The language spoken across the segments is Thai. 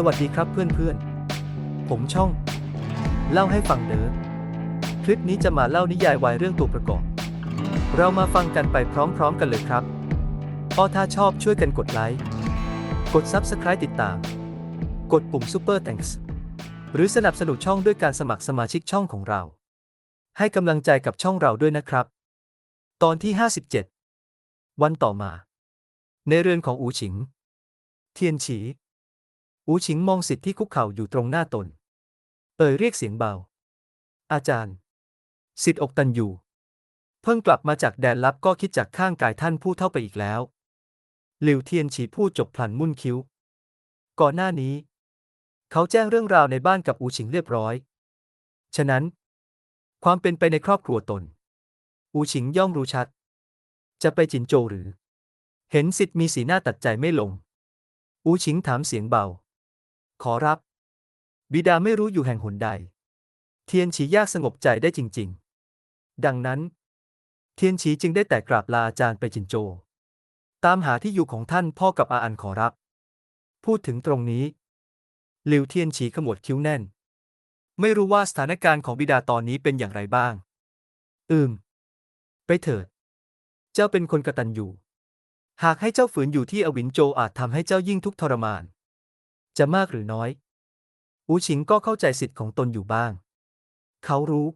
สวัสดีครับเพื่อนๆ ผมช่อง เล่าให้ฟังเด้อคลิปนี้จะมาเล่านิยายวายเรื่องตัวประกอบ เรามาฟังกันไปพร้อมๆกันเลยครับอ้อถ้าชอบช่วยกันกดไลค์ กด Subscribe ติดตาม กดปุ่ม Super Thanks หรือสนับสนุนช่องด้วยการสมัครสมาชิกช่องของเรา ให้กำลังใจกับช่องเราด้วยนะครับ ตอนที่ 57 วันต่อมา ในเรือนของอูฉิง เทียนฉี อูฉิงมองสิทธิ์ที่คุกเข่าอยู่ตรงหน้าตน เอ่ยเรียกเสียงเบา อาจารย์ สิทธิ์อกตันอยู่ เพิ่งกลับมาจากแดนลับก็คิดจากข้างกายท่านผู้เท่าไปอีกแล้ว หลิวเทียนฉีพูดจบพลันมุ่นคิ้ว ก่อนหน้านี้ เขาแจ้งเรื่องราวในบ้านกับอูฉิงเรียบร้อย ฉะนั้น ความเป็นไปในครอบครัวตน อูฉิงย่อมรู้ชัด จะไปจินโจหรือ เห็นสิทธิ์มีสีหน้าตัดใจไม่ลง อูฉิงถามเสียงเบา ขอรับ บิดาไม่รู้อยู่แห่งหนใด เทียนฉียากสงบใจได้จริง ๆ ดังนั้น เทียนฉีจึงได้แต่กราบลาอาจารย์ไปจินโจ ตามหาที่อยู่ของท่านพ่อกับอาอันขอรับ พูดถึงตรงนี้ หลิวเทียนฉีขมวดคิ้วแน่น ไม่รู้ว่าสถานการณ์ของบิดาตอนนี้เป็นอย่างไรบ้าง อืม ไปเถิด เจ้าเป็นคนกระตัญญูหากให้เจ้าฝืนอยู่ที่อวินโจอาจทำให้เจ้ายิ่งทุกข์ทรมาน จะมากหรือน้อย อูชิงก็เข้าใจสิทธิ์ของตนอยู่บ้าง เขารู้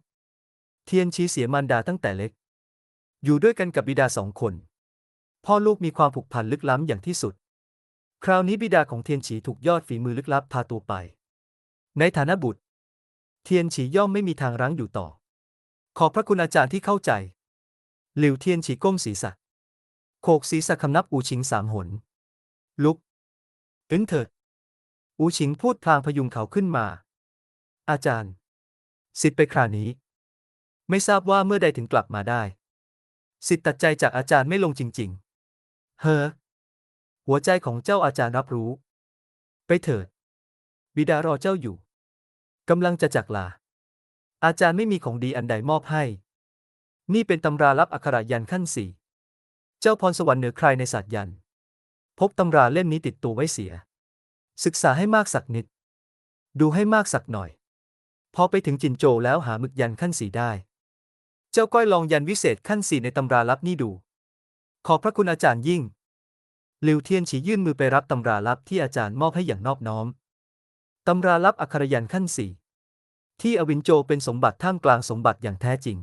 เทียนชีเสียมารดาตั้งแต่เล็ก อยู่ด้วยกันกับบิดาสองคน พ่อลูกมีความผูกพันลึกล้ำอย่างที่สุด คราวนี้บิดาของเทียนฉีถูกยอดฝีมือลึกลับพาตัวไป ในฐานะบุตร เทียนฉีย่อมไม่มีทางรั้งอยู่ต่อ ขอบพระคุณอาจารย์ที่เข้าใจ หลิวเทียนฉีก้มศีรษะโขกศีรษะคำนับอูชิงสามหน ลุกอึนเถิด อูชิงพูดพลางพยุงเขาขึ้นมา อาจารย์ สิทธิ์ไปคราวนี้ ไม่ทราบว่าเมื่อใดถึงกลับมาได้ สิทธิ์ตัดใจจากอาจารย์ไม่ลงจริง ๆ เฮ้อ หัวใจของเจ้าอาจารย์รับรู้ ไปเถิด บิดารอเจ้าอยู่ กำลังจะจากลา อาจารย์ไม่มีของดีอันใดมอบให้ นี่เป็นตำราลับอักขระยันขั้นสี่ เจ้าพรสวรรค์เหนือใครในศาสตร์ยันพบตำราเล่มนี้ติดตัวไว้เสีย ศึกษาให้มากสักนิด ดูให้มากสักหน่อย พอไปถึงจินโจแล้วหาหมึกยันขั้นสี่ได้ เจ้าก้อยลองยันวิเศษขั้นสี่ในตำราลับนี่ดู ขอบพระคุณอาจารย์ยิ่งหลิวเทียนฉียื่นมือไปรับตำราลับที่อาจารย์มอบให้อย่างนอบน้อม ตำราลับอักขรยันขั้นสี่ที่อวินโจเป็นสมบัติท่ามกลางสมบัติอย่างแท้จริง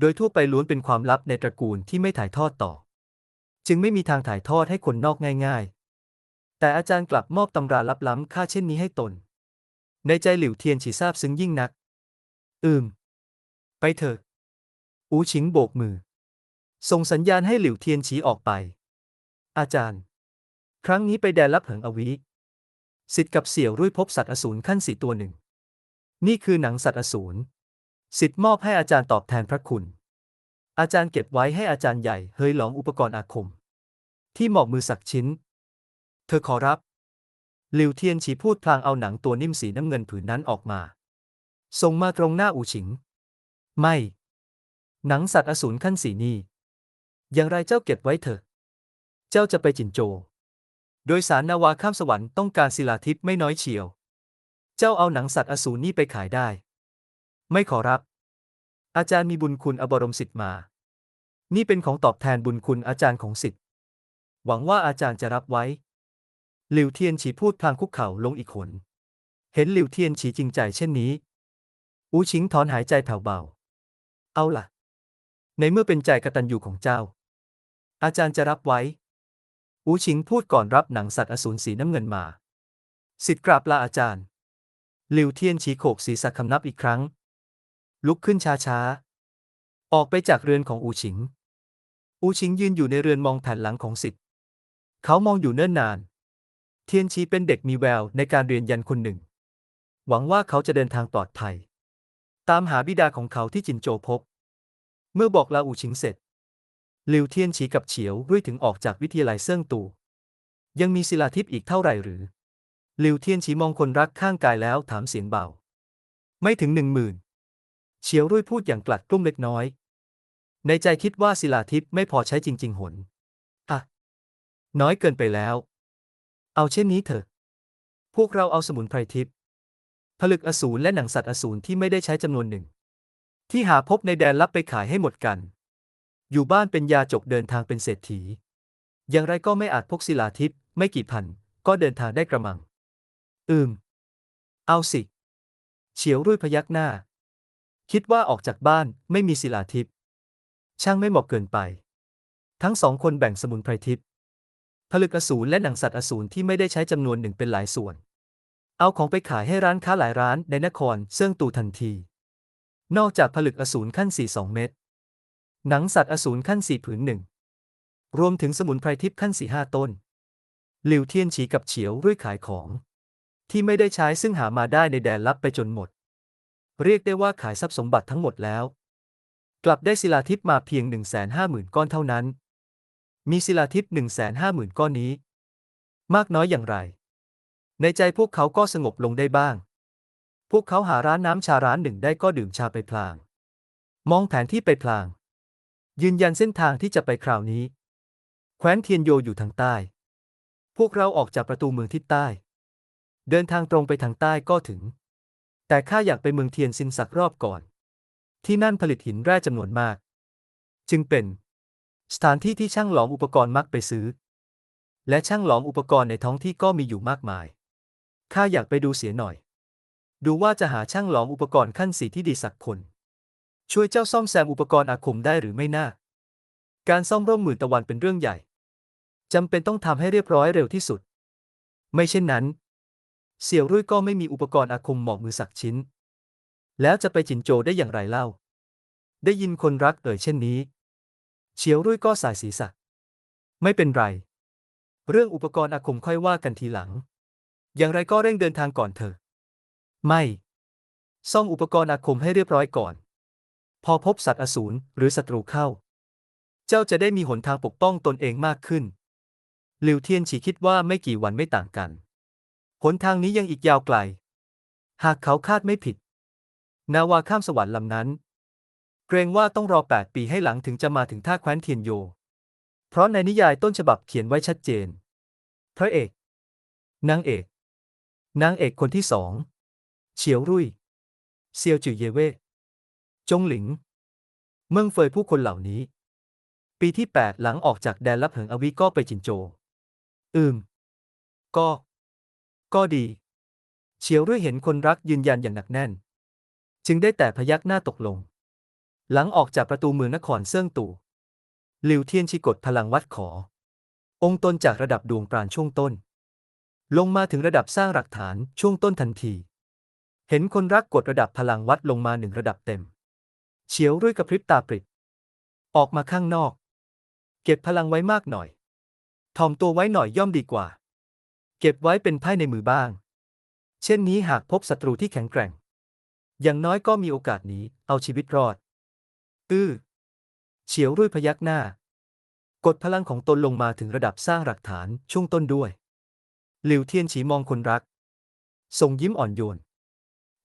โดยทั่วไปล้วนเป็นความลับในตระกูลที่ไม่ถ่ายทอดต่อ จึงไม่มีทางถ่ายทอดให้คนนอกง่าย ๆ แต่อาจารย์กลับมอบตำราลับล้ำค่าเช่นนี้ให้ตน ในใจหลิวเทียนฉีซาบซึ้งยิ่งนัก อืม ไปเถอะ อูชิงโบกมือ ส่งสัญญาณให้หลิวเทียนฉีออกไป อาจารย์ ครั้งนี้ไปแดนลับเหิงอวิสิทธิ์กับเสี่ยวรุ่ยพบสัตว์อสูรขั้นสี่ตัวหนึ่ง นี่คือหนังสัตว์อสูรสิทธิ์มอบให้อาจารย์ตอบแทนพระคุณ อาจารย์เก็บไว้ให้อาจารย์ใหญ่เฮยหลองอุปกรณ์อาคม ที่หมาะมือสักชิ้น เธอขอรับ หลิวเทียนฉีพูดพลางเอาหนังตัวนิ่มสีน้ำเงินผืนนั้นออกมา ส่งมาตรงหน้าอูฉิง ไม่ หนังสัตว์อสูรขั้นสีนี่อย่างไรเจ้าเก็บไว้เถอะ เจ้าจะไปจินโจ โดยสารนาวาข้ามสวรรค์ต้องการศิลาทิพย์ไม่น้อยเฉียว เจ้าเอาหนังสัตว์อสูรนี่ไปขายได้ ไม่ขอรับ อาจารย์มีบุญคุณอบรมสิทธิ์มา นี่เป็นของตอบแทนบุญคุณอาจารย์ของสิทธิ์หวังว่าอาจารย์จะรับไว้ หลิวเทียนฉีพูดพลางคุกเข่าลงอีกขนเห็นหลิวเทียนฉีจริงใจเช่นนี้ อูชิงถอนหายใจแผ่วเบา เอาล่ะ ในเมื่อเป็นใจกตัญญูของเจ้า อาจารย์จะรับไว้ อูชิงพูดก่อนรับหนังสัตว์อสูรสีน้ำเงินมา สิทธิ์กราบลาอาจารย์ หลิวเทียนฉีโขกศีรษะคำนับอีกครั้ง ลุกขึ้นช้าๆ ออกไปจากเรือนของอูชิง อูชิงยืนอยู่ในเรือนมองแผ่นหลังของสิทธิ์ เขามองอยู่เนิ่นนาน เทียนชีเป็นเด็กมีแววในการเรียนยันคนหนึ่ง หวังว่าเขาจะเดินทางปลอดภัย ตามหาบิดาของเขาที่จินโจพบ เมื่อบอกลาอูชิงเสร็จหลิวเทียนฉีกับเฉียวรุ่ยถึงออกจากวิทยาลัยเซิ่งตู ยังมีศิลาทิพย์อีกเท่าไหร่หรือหลิวเทียนฉีมองคนรักข้างกายแล้วถามเสียงเบา ไม่ถึงหนึ่งหมื่นเฉียวรุ่ยพูดอย่างกลัดกลุ้มเล็กน้อย ในใจคิดว่าศิลาทิพย์ไม่พอใช้จริง ๆ หน อะ น้อยเกินไปแล้ว เอาเช่นนี้เถอะ พวกเราเอาสมุนไพรทิพย์ผลึกอสูรและหนังสัตว์อสูรที่ไม่ได้ใช้จำนวนหนึ่ง ที่หาพบในแดนลับไปขายให้หมดกัน อยู่บ้านเป็นยาจกเดินทางเป็นเศรษฐี อย่างไรก็ไม่อาจพกศิลาทิพย์ไม่กี่พัน ก็เดินทางได้กระมัง อืม เอาสิ เฉียวรุ่ยพยักหน้า คิดว่าออกจากบ้านไม่มีศิลาทิพย์ช่างไม่เหมาะเกินไป ทั้งสองคนแบ่งสมุนไพรทิพย์ ผลึกอสูรและหนังสัตว์อสูรที่ไม่ได้ใช้จำนวนหนึ่งเป็นหลายส่วน เอาของไปขายให้ร้านค้าหลายร้านในนครเซิ่งตูทันที นอกจากผลึกอสูรขั้นสี่สองเม็ด หนังสัตว์อสูรขั้นสี่ผืนหนึ่ง รวมถึงสมุนไพรทิพย์ขั้นสี่ห้าต้น หลิวเทียนฉีกับเฉียวรุ่ยขายของ ที่ไม่ได้ใช้ซึ่งหามาได้ในแดนลับไปจนหมด เรียกได้ว่าขายทรัพย์สมบัติทั้งหมดแล้ว กลับได้ศิลาทิพย์มาเพียง 1 5 0 0 0 0 ก้อนเท่านั้น มีศิลาทิพย์1 5 0 0 0 0ก้อนนี้ มากน้อยอย่างไร ในใจพวกเขาก็สงบลงได้บ้าง พวกเขาหาร้านน้ำชาร้านหนึ่งได้ก็ดื่มชาไปพลาง มองแผนที่ไปพลาง ยืนยันเส้นทางที่จะไปคราวนี้ แคว้นเทียนโยอยู่ทางใต้ พวกเราออกจากประตูเมืองทิศใต้ เดินทางตรงไปทางใต้ก็ถึง แต่ข้าอยากไปเมืองเทียนซินสักรอบก่อน ที่นั่นผลิตหินแร่จำนวนมาก จึงเป็น สถานที่ที่ช่างหลอมอุปกรณ์มักไปซื้อ และช่างหลอมอุปกรณ์ในท้องที่ก็มีอยู่มากมาย ข้าอยากไปดูเสียหน่อย ดูว่าจะหาช่างหลอมอุปกรณ์ขั้นสีที่ดีสักคน ช่วยเจ้าซ่อมแซมอุปกรณ์อาคมได้หรือไม่น่า การซ่อมร่มหมื่นตะวันเป็นเรื่องใหญ่ จำเป็นต้องทำให้เรียบร้อยเร็วที่สุด ไม่เช่นนั้น เสี่ยวรุ่ยก็ไม่มีอุปกรณ์อาคมเหมาะมือสักชิ้น แล้วจะไปจินโจได้อย่างไรเล่า ได้ยินคนรักเอ่ยเช่นนี้ เฉียวรุ่ยก็สายศีรษะ ไม่เป็นไร เรื่องอุปกรณ์อาคมค่อยว่ากันทีหลัง อย่างไรก็เร่งเดินทางก่อนเถอะ ไม่ ซ่อมอุปกรณ์อาคมให้เรียบร้อยก่อน พอพบสัตว์อสูรหรือศัตรูเข้า เจ้าจะได้มีหนทางปกป้องตนเองมากขึ้น หลิวเทียนฉีคิดว่าไม่กี่วันไม่ต่างกัน หนทางนี้ยังอีกยาวไกล หากเขาคาดไม่ผิด นาวาข้ามสวรรค์ลำนั้น เกรงว่าต้องรอ 8 ปีให้หลังถึงจะมาถึงท่าแคว้นเทียนโย เพราะในนิยายต้นฉบับเขียนไว้ชัดเจน พระเอก นางเอก นางเอกคนที่สองเฉียวรุ่ย เซียวจือเยเว่จงหลิง เมืองเฟยผู้คนเหล่านี้ ปีที่ 8 หลังออกจากแดนลับเหิงอวิก็ไปจินโจ อืม ก็ ก็ดี เฉียวรุ่ยเห็นคนรักยืนยันอย่างหนักแน่น จึงได้แต่พยักหน้าตกลง หลังออกจากประตูเมืองนครเซิ่งตู่หลิวเทียนชีกดพลังวัดขอ องค์ตนจากระดับดวงปราณช่วงต้น ลงมาถึงระดับสร้างหลักฐานช่วงต้นทันที เห็นคนรักกดระดับพลังวัดลงมาหนึ่งระดับเต็ม เฉียวรุ่ยกระพริบตาปริบออกมาข้างนอก เก็บพลังไว้มากหน่อยถ่อมตัวไว้หน่อยย่อมดีกว่า เก็บไว้เป็นไพ่ในมือบ้าง เช่นนี้หากพบศัตรูที่แข็งแกร่ง อย่างน้อยก็มีโอกาสหนีเอาชีวิตรอด อื้อ เฉียวรุ่ยพยักหน้ากดพลังของตนลงมาถึงระดับสร้างหลักฐานช่วงต้นด้วย หลิวเทียนฉีมองคนรักส่งยิ้มอ่อนโยน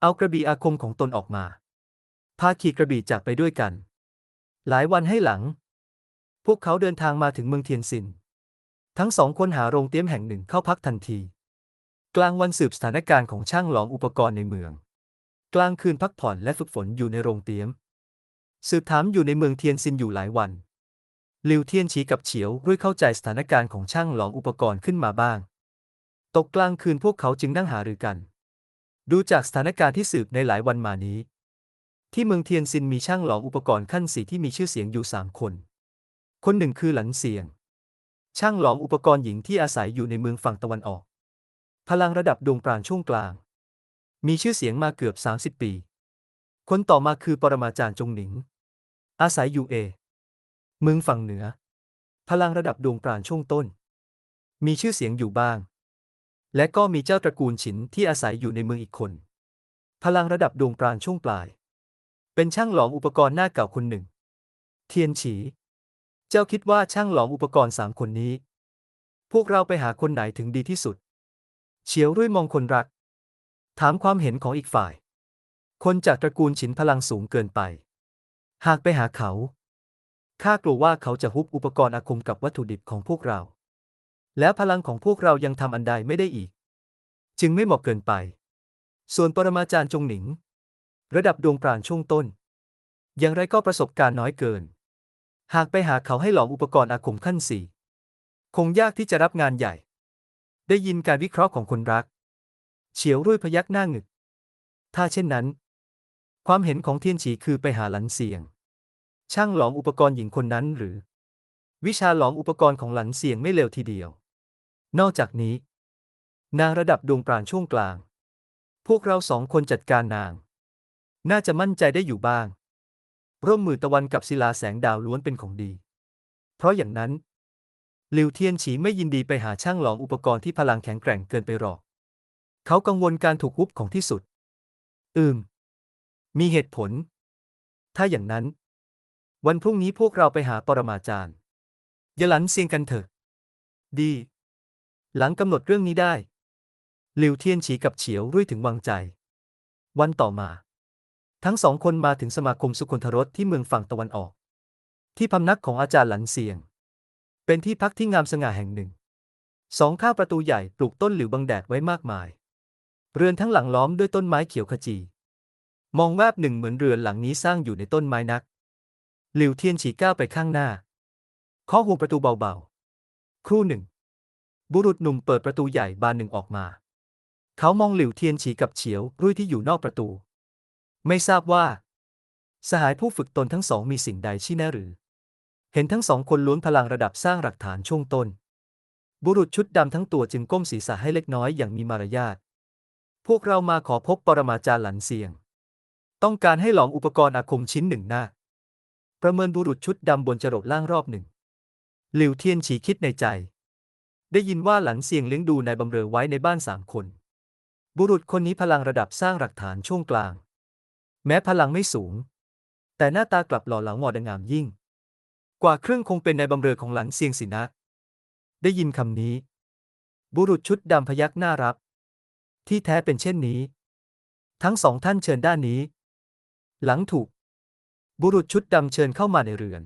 เอากระบี่อาคมของตนออกมา พาขี่กระบี่จากไปด้วยกัน หลายวันให้หลัง พวกเขาเดินทางมาถึงเมืองเทียนซิน ทั้งสองคนหาโรงเตี้ยมแห่งหนึ่งเข้าพักทันที กลางวันสืบสถานการณ์ของช่างหลอมอุปกรณ์ในเมือง กลางคืนพักผ่อนและฝึกฝนอยู่ในโรงเตี้ยม สืบถามอยู่ในเมืองเทียนซินอยู่หลายวันหลิวเทียนฉีกับเฉียวรุ่ยเข้าใจสถานการณ์ของช่างหลอมอุปกรณ์ขึ้นมาบ้าง ตกกลางคืนพวกเขาจึงนั่งหารือกัน ดูจากสถานการณ์ที่สืบในหลายวันมานี้ ที่เมืองเทียนซินมีช่างหลอมอุปกรณ์ขั้นสีที่มีชื่อเสียงอยู่สามคน คนหนึ่งคือหลันเสียง ช่างหลอมอุปกรณ์หญิงที่อาศัยอยู่ในเมืองฝั่งตะวันออก พลังระดับดวงปราณช่วงกลาง มีชื่อเสียงมาเกือบ 30 ปี คนต่อมาคือปรมาจารย์จงหนิง อาศัยอยู่เอ เมืองฝั่งเหนือ พลังระดับดวงปราณช่วงต้น มีชื่อเสียงอยู่บ้าง และก็มีเจ้าตระกูลฉินที่อาศัยอยู่ในเมืองอีกคน พลังระดับดวงปราณช่วงปลาย เป็นช่างหลอมอุปกรณ์หน้าเก่าคนหนึ่ง เทียนฉี เจ้าคิดว่าช่างหลอมอุปกรณ์สามคนนี้ พวกเราไปหาคนไหนถึงดีที่สุด เฉียวรุ่ยมองคนรัก ถามความเห็นของอีกฝ่าย คนจากตระกูลฉินพลังสูงเกินไป หากไปหาเขา ข้ากลัวว่าเขาจะฮุบอุปกรณ์อาคมกับวัตถุดิบของพวกเรา แล้วพลังของพวกเรายังทำอันใดไม่ได้อีก จึงไม่เหมาะเกินไป ส่วนปรมาจารย์จงหนิง ระดับดวงปราณช่วงต้น อย่างไรก็ประสบการณ์น้อยเกิน หากไปหาเขาให้หลอมอุปกรณ์อาคมขั้นสี่คงยากที่จะรับงานใหญ่ ได้ยินการวิเคราะห์ของคนรัก เฉียวรุ่ยพยักหน้าหงึก ถ้าเช่นนั้น ความเห็นของเทียนฉีคือไปหาหลันเสียง ช่างหลอมอุปกรณ์หญิงคนนั้นหรือ วิชาหลอมอุปกรณ์ของหลันเสียงไม่เลวทีเดียว นอกจากนี้ นางระดับดวงปราณช่วงกลาง พวกเราสองคนจัดการนาง น่าจะมั่นใจได้อยู่บ้าง ร่วมมือตะวันกับศิลาแสงดาวล้วนเป็นของดี เพราะอย่างนั้นหลิวเทียนฉีไม่ยินดีไปหาช่างหลอมอุปกรณ์ที่พลังแข็งแกร่งเกินไปหรอก เขากังวลการถูกคุบของที่สุด อืม มีเหตุผล ถ้าอย่างนั้น วันพรุ่งนี้พวกเราไปหาปรมาจารย์อย่าหลันเสียงกันเถอะ ดี หลังกำหนดเรื่องนี้ได้หลิวเทียนฉีกับเฉียวรุ่ยถึงวังใจ วันต่อมา ทั้งสองคนมาถึงสมาคมสุคนทรสที่เมืองฝั่งตะวันออก ที่พำนักของอาจารย์หลันเสียง เป็นที่พักที่งามสง่าแห่งหนึ่ง สองข้างประตูใหญ่ปลูกต้นหลิวบังแดดไว้มากมาย เรือนทั้งหลังล้อมด้วยต้นไม้เขียวขจี มองแวบหนึ่งเหมือนเรือนหลังนี้สร้างอยู่ในต้นไม้นัก หลิวเทียนฉีก้าวไปข้างหน้าเคาะหัวประตูเบาๆ ครู่หนึ่ง บุรุษหนุ่มเปิดประตูใหญ่บานหนึ่งออกมา เขามองหลิวเทียนฉีกับเฉียวรุ่ยที่อยู่นอกประตู ไม่ทราบว่า สหายผู้ฝึกตนทั้งสองมีสิ่งใดชี้แนะหรือ เห็นทั้งสองคนล้วนพลังระดับสร้างหลักฐานช่วงต้น บุรุษชุดดำทั้งตัวจึงก้มศีรษะให้เล็กน้อยอย่างมีมารยาท พวกเรามาขอพบปรมาจารย์หลันเซียง ต้องการให้หลอมอุปกรณ์อาคมชิ้นหนึ่งหน้า ประเมินบุรุษชุดดำบนจรดล่างรอบหนึ่ง หลิวเทียนฉีคิดในใจ ได้ยินว่าหลันเซียงเลี้ยงดูนายบำเรอไว้ในบ้านสามคน บุรุษคนนี้พลังระดับสร้างหลักฐานช่วงกลาง แม้พลังไม่สูง แต่หน้าตากลับหล่อเหลางอดงามยิ่ง กว่าเครื่องคงเป็นนายบำเรอของหลันเซียงสินะ ได้ยินคำนี้ บุรุษชุดดำพยักหน้ารับ ที่แท้เป็นเช่นนี้ ทั้งสองท่านเชิญด้านนี้ หลังถูก บุรุษชุดดำเชิญเข้ามาในเรือน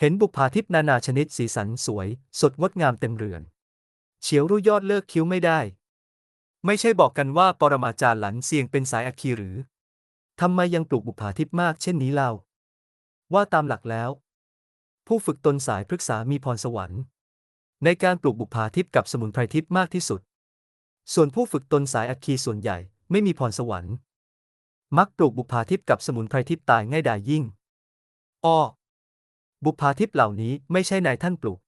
เห็นบุพาทิพนานาชนิดสีสันสวย สดงดงามเต็มเรือน เฉียวรู้ยอดเลิกคิ้วไม่ได้ ไม่ใช่บอกกันว่าปรมาจารย์หลันเซียงเป็นสายอัคคีหรือทำไมยังปลูกบุพาทิพมากเช่นนี้เล่า ว่าตามหลักแล้ว ผู้ฝึกตนสายพฤกษามีพรสวรรค์ ในการปลูกบุพาทิพกับสมุนไพรทิพมากที่สุด ส่วนผู้ฝึกตนสายอัคคีส่วนใหญ่ไม่มีพรสวรรค์ มักปลูกบุพาทิพย์กับสมุนไพรทิพย์ตายง่ายดายยิ่ง อ้อ บุพาทิพย์เหล่านี้ไม่ใช่นายท่านปลูก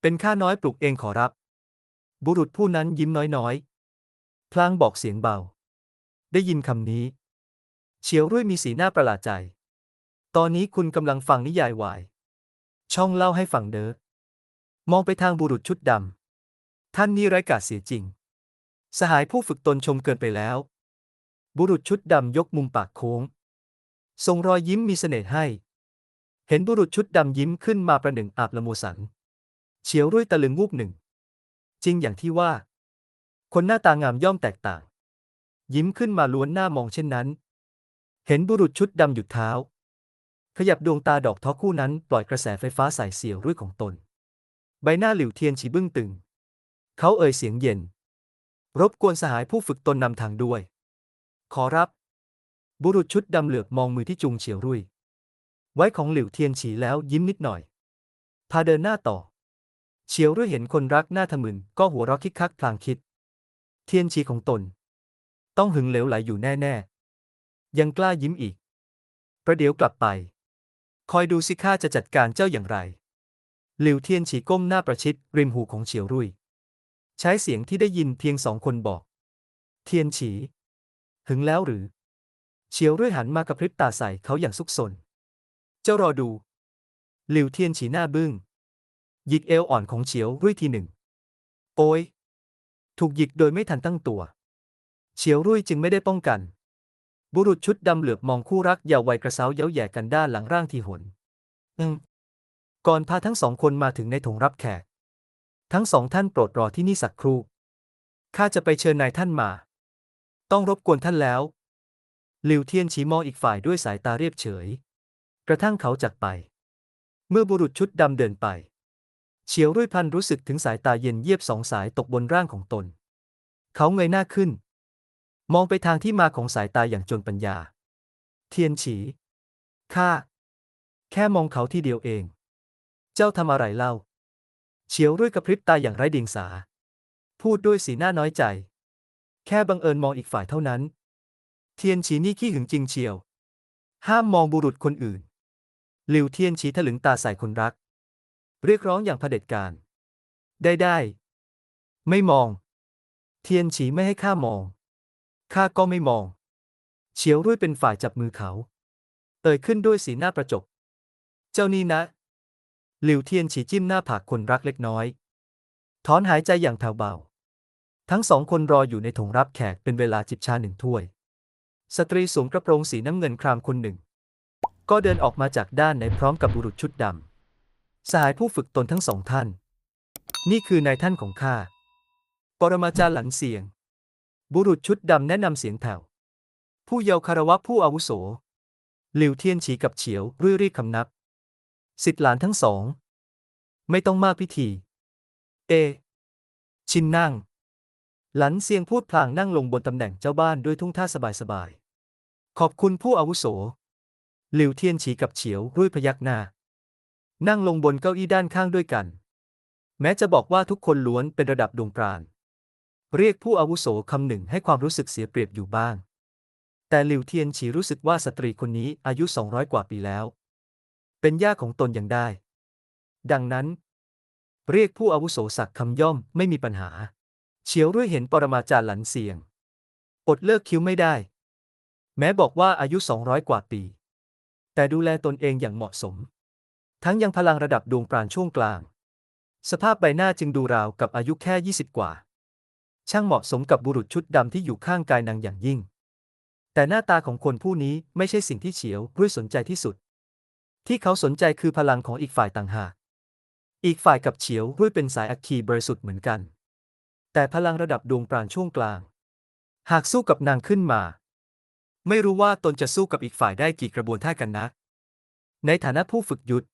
เป็นข้าน้อยปลูกเองขอรับ บุรุษผู้นั้นยิ้มน้อยๆ พลางบอกเสียงเบา ได้ยินคำนี้ เฉียวรุ่ยมีสีหน้าประหลาดใจ ตอนนี้คุณกำลังฟังนิยายวาย ช่องเล่าให้ฟังเด้อ มองไปทางบุรุษชุดดำ ท่านนี่ไร้กาจเสียจริง สหายผู้ฝึกตนชมเกินไปแล้ว บุรุษชุดดำยกมุมปากโค้ง ทรงรอยยิ้มมีเสน่ห์ให้ เห็นบุรุษชุดดำยิ้มขึ้นมาประหนึ่งอาบละโมสันเฉียวรุ่ยตะลึงวูบหนึ่ง จริงอย่างที่ว่า คนหน้าตางามย่อมแตกต่าง ยิ้มขึ้นมาล้วนหน้ามองเช่นนั้น เห็นบุรุษชุดดำหยุดเท้า ขยับดวงตาดอกท้อคู่นั้นปล่อยกระแสไฟฟ้าใส่เสียวรุ่ยของตน ใบหน้าหลิวเทียนฉีบึ้งตึง เขาเอ่ยเสียงเย็น รบกวนสหายผู้ฝึกตนนำทางด้วย ขอรับ บุรุษชุดดำเหลือบมองมือที่จุงเฉียวรุ่ย ไว้ของหลิวเทียนฉีแล้วยิ้มนิดหน่อย พาเดินหน้าต่อ เฉียวรุ่ยเห็นคนรักหน้าทะมึนก็หัวเราะคิกคักพลางคิด เทียนฉีของตน ต้องหึงเหลวไหลอยู่แน่ๆ ยังกล้ายิ้มอีก ประเดี๋ยวกลับไป คอยดูสิข้าจะจัดการเจ้าอย่างไรหลิวเทียนฉีก้มหน้าประชิดริมหูของเฉียวรุ่ย ใช้เสียงที่ได้ยินเพียงสองคนบอก เทียนฉี หึงแล้วหรือ เฉียวรุ่ยหันมากระพริบตาใส่เขาอย่างซุกซน เจ้ารอดู หลิวเทียนฉีหน้าบึ้งหยิกเอวอ่อนของเฉียวรุ่ยทีหนึ่ง โอ้ย ถูกหยิกโดยไม่ทันตั้งตัว เฉียวรุ่ยจึงไม่ได้ป้องกัน บุรุษชุดดำเหลือบมองคู่รักยาววัยกระเซ้าเย้าแย่กันด้านหลังร่างทีหนอืมก่อนพาทั้งสองคนมาถึงในถงรับแขก ทั้งสองท่านโปรดรอที่นี่สักครู่ ข้าจะไปเชิญนายท่านมา ต้องรบกวนท่านแล้ว หลิวเทียนฉีมองอีกฝ่ายด้วยสายตาเรียบเฉย กระทั่งเขาจากไป เมื่อบุรุษชุดดำเดินไป เฉียวรุ่ยพันรู้สึกถึงสายตาเย็นเยียบสองสายตกบนร่างของตน เขาเงยหน้าขึ้น มองไปทางที่มาของสายตาอย่างจนปัญญา เทียนฉีข้าแค่มองเขาที่เดียวเอง เจ้าทำอะไรเล่า เฉียวรุ่ยกระพริบตาอย่างไร้เดียงสา พูดด้วยสีหน้าน้อยใจ แค่บังเอิญมองอีกฝ่ายเท่านั้น เทียนฉีนี่ขี้หึงจริงเชียว ห้ามมองบุรุษคนอื่นหลิวเทียนฉีถลึงตาใส่คนรัก เรียกร้องอย่างเผด็จการ ได้ได้ ไม่มอง เทียนฉีไม่ให้ข้ามอง ข้าก็ไม่มอง เฉียวรุ่ยเป็นฝ่ายจับมือเขา เอ่ยขึ้นด้วยสีหน้าประจบ เจ้านี่นะ หลิวเทียนฉีจิ้มหน้าผากคนรักเล็กน้อย ถอนหายใจอย่างแผ่วเบา ทั้งสองคนรออยู่ในถงรับแขกเป็นเวลาจิบชาหนึ่งถ้วย สตรีสวมกระโปรงสีน้ำเงินครามคนหนึ่ง ก็เดินออกมาจากด้านในพร้อมกับบุรุษชุดดำสหายผู้ฝึกตนทั้งสองท่าน นี่คือนายท่านของข้า ปรมาจารย์หลันเสียง บุรุษชุดดำแนะนำเสียงแผ่วผู้เยาว์คารวะผู้อาวุโส หลิวเทียนฉีกับเฉียวรุ่ยรีคำนับ สิทธิหลานทั้งสอง ไม่ต้องมากพิธี เอ ชินนั่ง หลันเซียงพูดพลางนั่งลงบนตำแหน่งเจ้าบ้านด้วยทุ่งท่าสบายๆ ขอบคุณผู้อาวุโส หลิวเทียนฉีกับเฉียวรุ่ยพยักหน้า นั่งลงบนเก้าอี้ด้านข้างด้วยกัน แม้จะบอกว่าทุกคนล้วนเป็นระดับดวงปราณ เรียกผู้อาวุโสคำหนึ่งให้ความรู้สึกเสียเปรียบอยู่บ้าง แต่หลิวเทียนฉีรู้สึกว่าสตรีคนนี้อายุ 200 กว่าปีแล้ว เป็นย่าของตนยังได้ ดังนั้น เรียกผู้อาวุโสสักคำย่อมไม่มีปัญหา เฉียวรุ่ยเห็นปรมาจารย์หลันเสียง อดเลิกคิ้วไม่ได้ แม้บอกว่าอายุ 200 กว่าปี แต่ดูแลตนเองอย่างเหมาะสม ทั้งยังพลังระดับดวงปราณช่วงกลาง สภาพใบหน้าจึงดูราวกับอายุแค่ 20 กว่า ช่างเหมาะสมกับบุรุษชุดดำที่อยู่ข้างกายนางอย่างยิ่ง แต่หน้าตาของคนผู้นี้ไม่ใช่สิ่งที่เฉียวรุ่ยสนใจที่สุด ที่เขาสนใจคือพลังของอีกฝ่ายต่างหาก อีกฝ่ายกับเฉียวรุ่ยเป็นสายอัคคีบริสุทธิ์เหมือนกัน แต่พลังระดับดวงปราณช่วงกลาง หากสู้กับนางขึ้นมา ไม่รู้ว่าตนจะสู้กับอีกฝ่ายได้กี่กระบวนท่ากันนะในฐานะผู้ฝึกยุทธ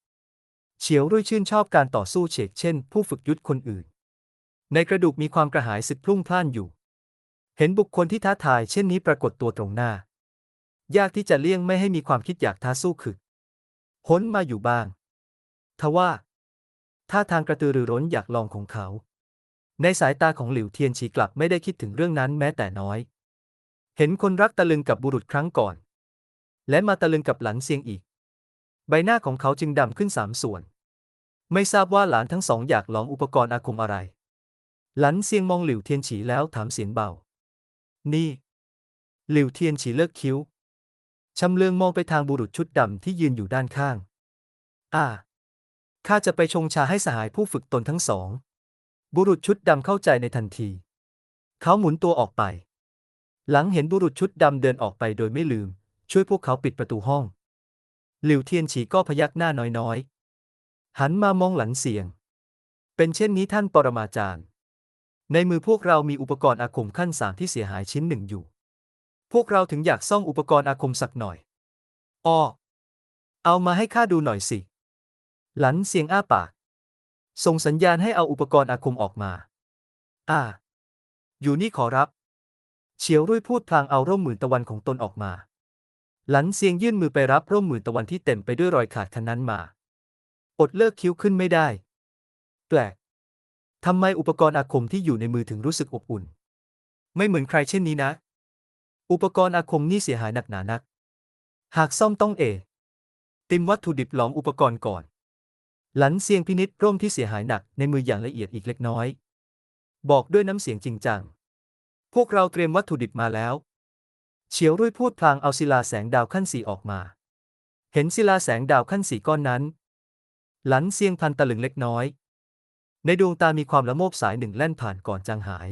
เฉียวรุ่ยชื่นชอบการต่อสู้เฉกเช่น ผู้ฝึกยุทธคนอื่น ในกระดูกมีความกระหายศึกพลุ่งพล่านอยู่ เห็นบุคคลที่ท้าทายเช่นนี้ปรากฏตัวตรงหน้า ยากที่จะเลี่ยงไม่ให้มีความคิดอยากท้าสู้ขึกพ้นมาอยู่บ้าง ทว่าท่าทางกระตือรือร้นอยากลองของเขา ในสายตาของหลิวเทียนฉีกลับไม่ได้คิดถึงเรื่องนั้นแม้แต่น้อย เห็นคนรักตะลึงกับบุรุษครั้งก่อน และมาตะลึงกับหลันเซียงอีก ใบหน้าของเขาจึงดำขึ้นสามส่วน ไม่ทราบว่าหลานทั้งสองอยากลองอุปกรณ์อาคมอะไร หลันเซียงมองหลิวเทียนฉีแล้วถามเสียงเบา นี่ หลิวเทียนฉีเลิกคิ้วชำเลืองมองไปทางบุรุษชุดดำที่ยืนอยู่ด้านข้าง อ่า ข้าจะไปชงชาให้สหายผู้ฝึกตนทั้งสอง บุรุษชุดดำเข้าใจในทันที เขาหมุนตัวออกไป หลังเห็นบุรุษชุดดำเดินออกไปโดยไม่ลืม ช่วยพวกเขาปิดประตูห้อง หลิวเทียนฉีก็พยักหน้าน้อยๆ หันมามองหลันเสียง เป็นเช่นนี้ท่านปรมาจารย์ ในมือพวกเรามีอุปกรณ์อาคมขั้นสามที่เสียหายชิ้นหนึ่งอยู่ พวกเราถึงอยากซ่อมอุปกรณ์อาคมสักหน่อยอ้อเอามาให้ข้าดูหน่อยสิ หลันเสียงอ้าปาก ส่งสัญญาณให้เอาอุปกรณ์อาคมออกมา อ่า อยู่นี่ขอรับ เฉียวรุ่ยพูดพลางเอาร่มหมื่นตะวันของตนออกมา หลันเสียงยื่นมือไปรับร่มหมื่นตะวันที่เต็มไปด้วยรอยขาดคันนั้นมา อดเลิกคิ้วขึ้นไม่ได้ แปลก ทำไมอุปกรณ์อาคมที่อยู่ในมือถึงรู้สึกอบอุ่น ไม่เหมือนใครเช่นนี้นะ อุปกรณ์อาคมนี่เสียหายหนักหนานัก หากซ่อมต้องเอ ติมวัตถุดิบหลอมอุปกรณ์ก่อน หลันเซียงพินิษร่มที่เสียหายหนักในมืออย่างละเอียดอีกเล็กน้อย บอกด้วยน้ำเสียงจริงจัง พวกเราเตรียมวัตถุดิบมาแล้ว เฉียวรุ่ยพูดพลางเอาศิลาแสงดาวขั้นสี่ออกมา เห็นศิลาแสงดาวขั้นสี่ก้อนนั้น หลันเซียงพันตะลึงเล็กน้อย ในดวงตามีความละโมบสายหนึ่งแล่นผ่านก่อนจางหาย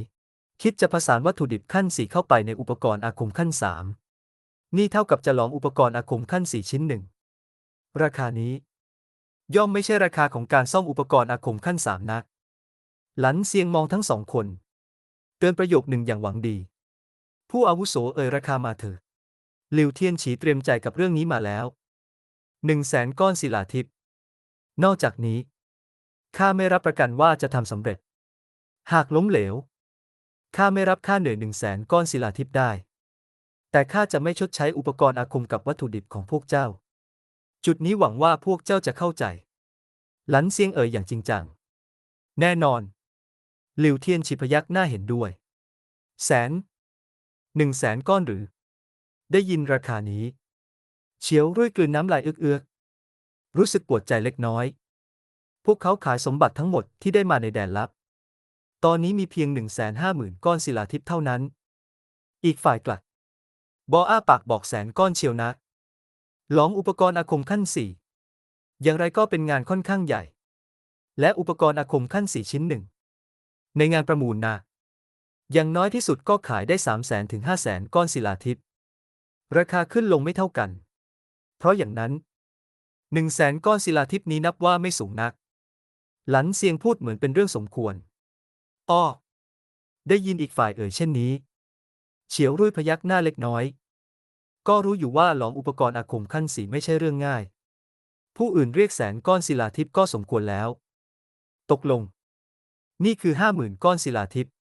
คิดจะผสานวัตถุดิบขั้นสี่เข้าไปในอุปกรณ์อาคมขั้นสามนี่เท่ากับจะหลอมอุปกรณ์อาคมขั้นสี่ชิ้นหนึ่งราคานี้ ย่อมไม่ใช่ราคาของการซ่อมอุปกรณ์อาคมขั้นสามนัก หลันเซียงมองทั้งสองคน เตือนประโยคหนึ่งอย่างหวังดี ผู้อาวุโสเอ่ยราคามาเถิดหลิวเทียนฉีเตรียมใจกับเรื่องนี้มาแล้วหนึ่งแสนก้อนศิลาทิพย์นอกจากนี้ข้าไม่รับประกันว่าจะทำสำเร็จ หากล้มเหลวข้าไม่รับค่าเหนื่อยหนึ่งแสนก้อนศิลาทิพย์ได้ แต่ข้าจะไม่ชดใช้อุปกรณ์อาคมกับวัตถุดิบของพวกเจ้า จุดนี้หวังว่าพวกเจ้าจะเข้าใจ หลันเซียงเอ่ยอย่างจริงจัง แน่นอน หลิวเทียนฉิพยักหน้าเห็นด้วย แสน หนึ่งแสนก้อนหรือ ได้ยินราคานี้ เฉียวรุ่ยกลืนน้ำลายเอื้อกรู้สึกปวดใจเล็กน้อย พวกเขาขายสมบัติทั้งหมดที่ได้มาในแดนลับ ตอนนี้มีเพียงหนึ่งแสนห้าหมื่นก้อนศิลาทิพย์เท่านั้น อีกฝ่ายกลัด บออ้าปากบอกแสนก้อนเชียวนะ หลองอุปกรณ์อาคมขั้นสี่อย่างไรก็เป็นงานค่อนข้างใหญ่ และอุปกรณ์อาคมขั้นสี่ชิ้นหนึ่ง ในงานประมูลนะอย่างน้อยที่สุดก็ขายได้สามแสนถึงห้าแสนก้อนศิลาทิพย์ราคาขึ้นลงไม่เท่ากัน เพราะอย่างนั้นหนึ่งแสนก้อนศิลาทิพย์นี้นับว่าไม่สูงนัก หลันเซียงพูดเหมือนเป็นเรื่องสมควร อ้อ ได้ยินอีกฝ่ายเอ่ยเช่นนี้ เฉียวรุ่ยพยักหน้าเล็กน้อย ก็รู้อยู่ว่าหลอมอุปกรณ์อาคมขั้นสีไม่ใช่เรื่องง่าย ผู้อื่นเรียกแสนก้อนศิลาทิพย์ก็สมควรแล้ว ตกลง นี่คือห้าหมื่นก้อนศิลาทิพย์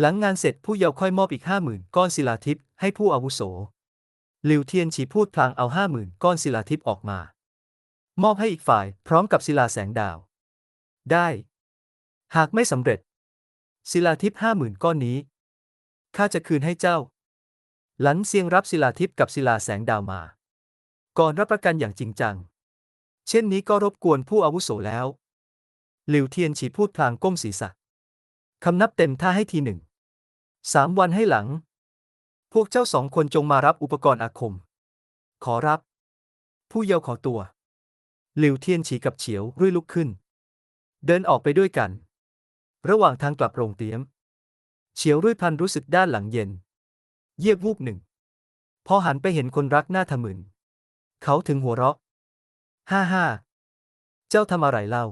หลังงานเสร็จผู้เยาว์ค่อยมอบอีกห้าหมื่นก้อนศิลาทิพย์ให้ผู้อาวุโสหลิวเทียนฉีพูดพลางเอาห้าหมื่นก้อนศิลาทิพย์ออกมา มอบให้อีกฝ่ายพร้อมกับศิลาแสงดาว ได้ หากไม่สำเร็จศิลาทิพย์ห้าหมื่นก้อนนี้ข้าจะคืนให้เจ้า หลันเซียงรับศิลาทิพย์กับศิลาแสงดาวมา ก่อนรับประกันอย่างจริงจัง เช่นนี้ก็รบกวนผู้อาวุโสแล้ว หลิวเทียนฉีพูดพลางก้มศีรษะ คำนับเต็มท่าให้ทีหนึ่ง สามวันให้หลัง พวกเจ้าสองคนจงมารับอุปกรณ์อาคม ขอรับ ผู้เยาว์ขอตัว หลิวเทียนฉีกับเฉียวรุ่ยลุกขึ้น เดินออกไปด้วยกัน ระหว่างทางกลับโรงเตรียม เฉียวรุ่ยพันรู้สึกด้านหลังเย็น เยียบวูบหนึ่ง พอหันไปเห็นคนรักหน้าทะมึน เขาถึงหัวเราะ ฮ่าฮ่า เจ้าทำอะไรเล่า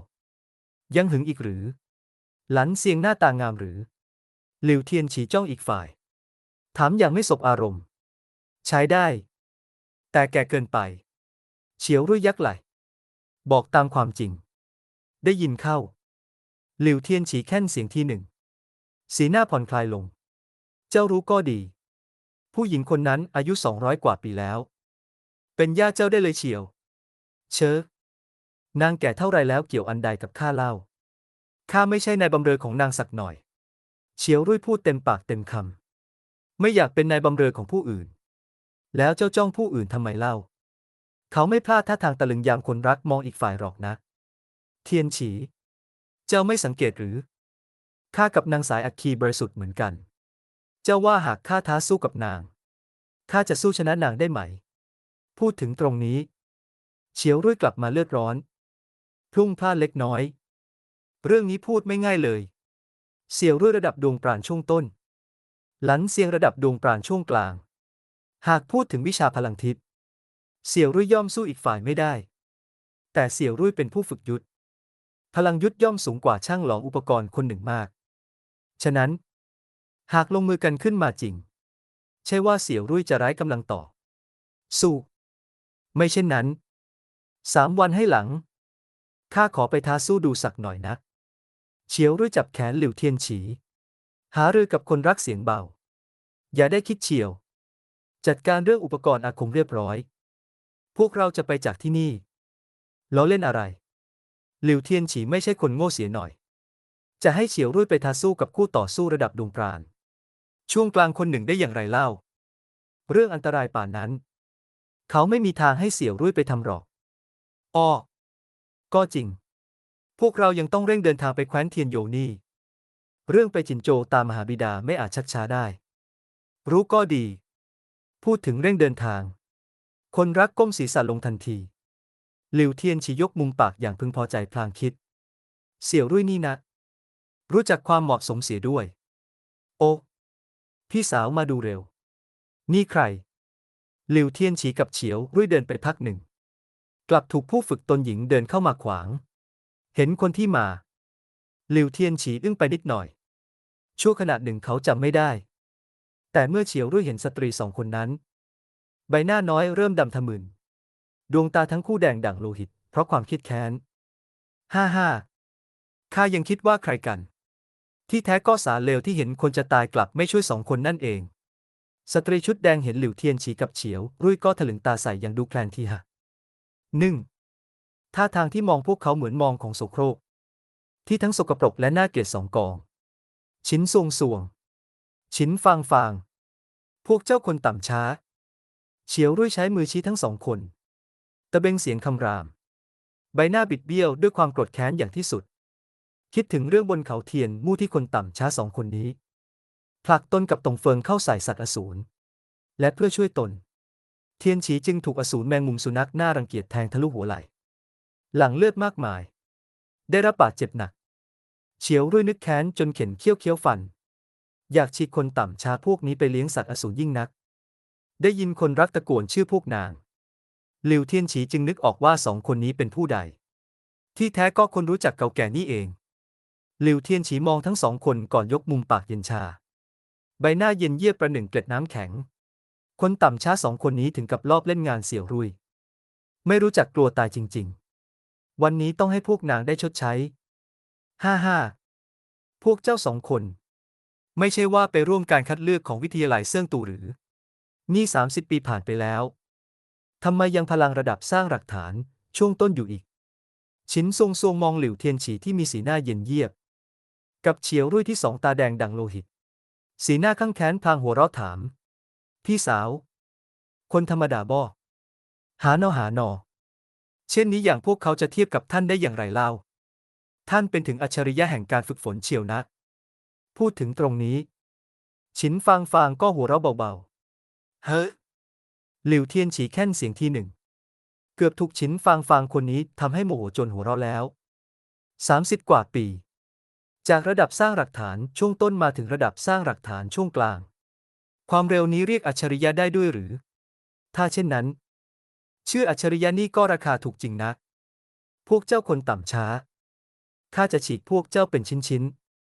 ยังหึงอีกหรือ หลันเสียงหน้าตางามหรือ หลิวเทียนฉีจ้องอีกฝ่าย ถามอย่างไม่สบอารมณ์ ใช้ได้ แต่แก่เกินไป เฉียวรุ่ยยักไหล บอกตามความจริง ได้ยินเข้า หลิวเทียนฉีแค่นเสียงที่หนึ่ง สีหน้าผ่อนคลายลง เจ้ารู้ก็ดี ผู้หญิงคนนั้นอายุสองร้อยกว่าปีแล้ว เป็นญาเจ้าได้เลยเฉียว เชอะนางแก่เท่าไรแล้วเกี่ยวอันใดกับข้าเล่า ข้าไม่ใช่นายบำเรอของนางสักหน่อย เฉียวรุ่ยพูดเต็มปากเต็มคำ ไม่อยากเป็นนายบำเรอของผู้อื่น แล้วเจ้าจ้องผู้อื่นทำไมเล่า เขาไม่พลาดท่าทางตะลึงยามคนรักมองอีกฝ่ายหรอกนะ เทียนฉี เจ้าไม่สังเกตหรือ ข้ากับนางสายอัคคีบริสุทธิ์เหมือนกัน เจ้าว่าหากข้าท้าสู้กับนาง ข้าจะสู้ชนะนางได้ไหม พูดถึงตรงนี้ เฉียวรุ่ยกลับมาเลือดร้อน พลุ่งพลาดเล็กน้อย เรื่องนี้พูดไม่ง่ายเลย เสี่ยวรุ่ยระดับดวงปราณช่วงต้น หลันเซียงระดับดวงปราณช่วงกลาง หากพูดถึงวิชาพลังทิพย์ เสี่ยวรุ่ยย่อมสู้อีกฝ่ายไม่ได้ แต่เสี่ยวรุ่ยเป็นผู้ฝึกยุทธพลังยุทธย่อมสูงกว่าช่างหลอมอุปกรณ์คนหนึ่งมาก ฉะนั้น หากลงมือกันขึ้นมาจริง ใช่ว่าเสี่ยวรุ่ยจะร้ายกำลังต่อ สู้ ไม่เช่นนั้น สามวันให้หลัง ข้าขอไปท้าสู้ดูสักหน่อยนะ เฉียวรุ่ยจับแขนหลิวเทียนฉี หารือกับคนรักเสียงเบา อย่าได้คิดเฉียว จัดการเรื่องอุปกรณ์อาคมเรียบร้อย พวกเราจะไปจากที่นี่ ล้อเล่นอะไร หลิวเทียนฉีไม่ใช่คนโง่เสียหน่อย จะให้เฉียวรุ่ยไปท้าสู้กับคู่ต่อสู้ระดับดวงปราณ ช่วงกลางคนหนึ่งได้อย่างไรเล่า เรื่องอันตรายป่านนั้น เขาไม่มีทางให้เสี่ยวรุ่ยไปทำหรอกอ้อก็จริง พวกเรายังต้องเร่งเดินทางไปแคว้นเทียนโยนี่ เรื่องไปจินโจตามมหาบิดาไม่อาจชักช้าได้ รู้ก็ดี พูดถึงเร่งเดินทาง คนรักก้มศีรษะลงทันทีหลิวเทียนฉียกมุมปากอย่างพึงพอใจพลางคิด เสี่ยวรุ่ยนี่นะ รู้จักความเหมาะสมเสียด้วย โอ้ พี่สาวมาดูเร็ว นี่ใครหลิวเทียนฉีกับเฉียวรุ่ยเดินไปพักหนึ่ง กลับถูกผู้ฝึกตนหญิงเดินเข้ามาขวาง เห็นคนที่มาหลิวเทียนฉีอึ้งไปนิดหน่อย ชั่วขณะหนึ่งเขาจำไม่ได้ แต่เมื่อเฉียวรุ่ยเห็นสตรีสองคนนั้น ใบหน้าน้อยเริ่มดำทะมึน ดวงตาทั้งคู่แดงด่างโลหิต เพราะความคิดแค้น ฮ่าฮ่าข้ายังคิดว่าใครกัน ที่แท้ก็สาเลวที่เห็นคนจะตายกลับไม่ช่วยสองคนนั่นเอง สตรีชุดแดงเห็นหลิวเทียนฉีกับเฉียว รุ่ยก็ถลึงตาใส่อย่างดูแคลนทีฮะหนึ่งท่าทางที่มองพวกเขาเหมือนมองของโสโครก ที่ทั้งสกปรกและน่าเกลียดสองกอง ชิ้นซวงซวง ชิ้นฟางฟาง พวกเจ้าคนต่ำช้า เฉียวรุ่ยใช้มือชี้ทั้งสองคน ตะเบงเสียงคำราม ใบหน้าบิดเบี้ยวด้วยความโกรธแค้นอย่างที่สุด คิดถึงเรื่องบนเขาเทียนมู่ที่คนต่ำช้าสองคนนี้ ผลักตนกับตงเฟิงเข้าใส่สัตว์อสูร และเพื่อช่วยตน เทียนฉีจึงถูกอสูรแมงมุมสุนัขน่ารังเกียจแทงทะลุหัวไหล่ หลังเลือดมากมาย ได้รับบาดเจ็บหนัก เฉียวรุ่ยนึกแค้นจนเข็นเคี้ยวเคี้ยวฟัน อยากฉีกคนต่ำช้าพวกนี้ไปเลี้ยงสัตว์อสูรยิ่งนัก ได้ยินคนรักตะโกนชื่อพวกนางหลิวเทียนฉีจึงนึกออกว่าสองคนนี้เป็นผู้ใด ที่แท้ก็คนรู้จักเก่าแก่นี่เอง หลิวเทียนฉีมองทั้งสองคนก่อนยกมุมปากเย็นชา ใบหน้าเย็นเยียบประหนึ่งเกล็ดน้ำแข็ง คนต่ำช้าสองคนนี้ถึงกับลอบเล่นงานเสี่ยวรุย ไม่รู้จักกลัวตายจริง ๆ วันนี้ต้องให้พวกนางได้ชดใช้ ห้าห้า พวกเจ้าสองคน ไม่ใช่ว่าไปร่วมการคัดเลือกของวิทยาลัยเซิ่งตู่หรือ นี่สามสิบปีผ่านไปแล้วทำไมยังพลังระดับสร้างหลักฐานช่วงต้นอยู่อีก ชินซงซวงมองหลิวเทียนฉีที่มีสีหน้าเย็นเยียบ กับเฉียวรุ่ยที่สองตาแดงดังโลหิต สีหน้าข้างแค้นพลางหัวเราะถาม พี่สาว คนธรรมดาบ่หานอหานอ เช่นนี้อย่างพวกเขาจะเทียบกับท่านได้อย่างไรเล่า ท่านเป็นถึงอัจฉริยะแห่งการฝึกฝนเฉียวนะพูดถึงตรงนี้ชินฟางฟางก็หัวเราะเบาๆ เฮ้ยหลิวเทียนฉีแค่นเสียงทีหนึ่ง เกือบถูกชินฟางฟางคนนี้ทำให้โมโหจนหัวเราะแล้ว30กว่าปี จากระดับสร้างหลักฐานช่วงต้นมาถึงระดับสร้างหลักฐานช่วงกลาง ความเร็วนี้เรียกอัจฉริยะได้ด้วยหรือ ถ้าเช่นนั้น ชื่ออัจฉริยะนี่ก็ราคาถูกจริงนะพวกเจ้าคนต่ำช้า ข้าจะฉีกพวกเจ้าเป็นชิ้น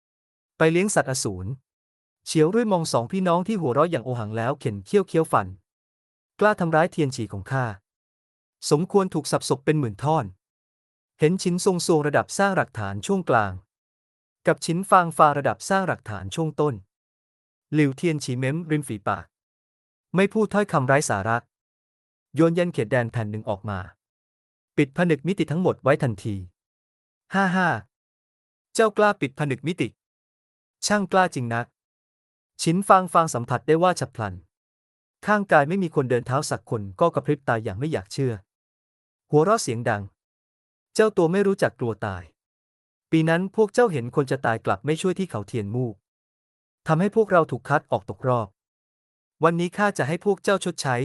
ๆ ไปเลี้ยงสัตว์อสูร เฉียวรุ่ยมองสองพี่น้องที่หัวเราะอย่างโอหังแล้วเข็นเคี้ยวเคี้ยวฟัน กล้าทำร้ายเทียนฉีของข้า สมควรถูกสับศกเป็นหมื่นท่อน เห็นชิ้นทรงทรงระดับสร้างหลักฐานช่วงกลาง กับชิ้นฟางฟาระดับสร้างหลักฐานช่วงต้น หลิวเทียนฉีเม้มริมฝีปาก ไม่พูดถ้อยคำไร้สาระ โยนยันเขตแดนแผ่นหนึ่งออกมา ปิดผนึกมิติทั้งหมดไว้ทันทีห้าห้าเจ้ากล้าปิดผนึกมิติ ช่างกล้าจริงนัก ชิ้นฟางฟางสัมผัสได้ว่าฉับพลัน ข้างกายไม่มีคนเดินเท้าสักคนก็กระพริบตาอย่างไม่อยากเชื่อ หัวเราะเสียงดัง เจ้าตัวไม่รู้จักกลัวตาย ปีนั้นพวกเจ้าเห็นคนจะตายกลับไม่ช่วยที่เขาเทียนมูกทำให้พวกเราถูกคัดออกตกรอบ วันนี้ข้าจะให้พวกเจ้าชดใช้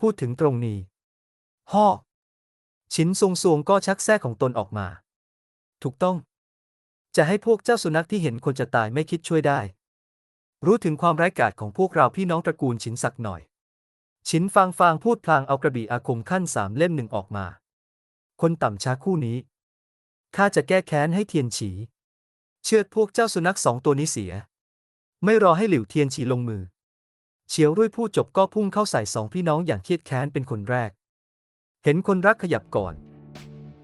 พูดถึงตรงนี้ฮ่อ ชินซงซวงก็ชักแทรกของตนออกมา ถูกต้อง จะให้พวกเจ้าสุนัขที่เห็นคนจะตายไม่คิดช่วยได้ รู้ถึงความร้ายกาจของพวกเราพี่น้องตระกูลชินสักหน่อย ชินฟางฟางพูดพลางเอากระบี่อาคมขั้นสามเล่มหนึ่งออกมา คนต่ำช้าคู่นี้ ข้าจะแก้แค้นให้เทียนฉี เชือดพวกเจ้าสุนัขสองตัวนี้เสีย ไม่รอให้หลิวเทียนฉีลงมือ เฉียวรุ่ยพูดจบก็พุ่งเข้าใส่สองพี่น้องอย่างเครียดแค้นเป็นคนแรก เห็นคนรักขยับก่อน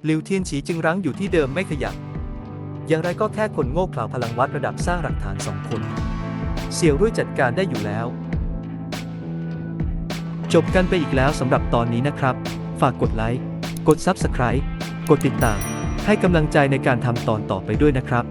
หลิวเทียนฉีจึงรั้งอยู่ที่เดิมไม่ขยับ อย่างไรก็แค่คนโง่เขลาพลังวัดระดับสร้างหลักฐานสองคน เสี่ยวรุ่ยจัดการได้อยู่แล้ว จบกันไปอีกแล้วสำหรับตอนนี้นะครับ ฝากกดไลค์ กด Subscribe กดติดตาม ให้กำลังใจในการทำตอนต่อไปด้วยนะครับ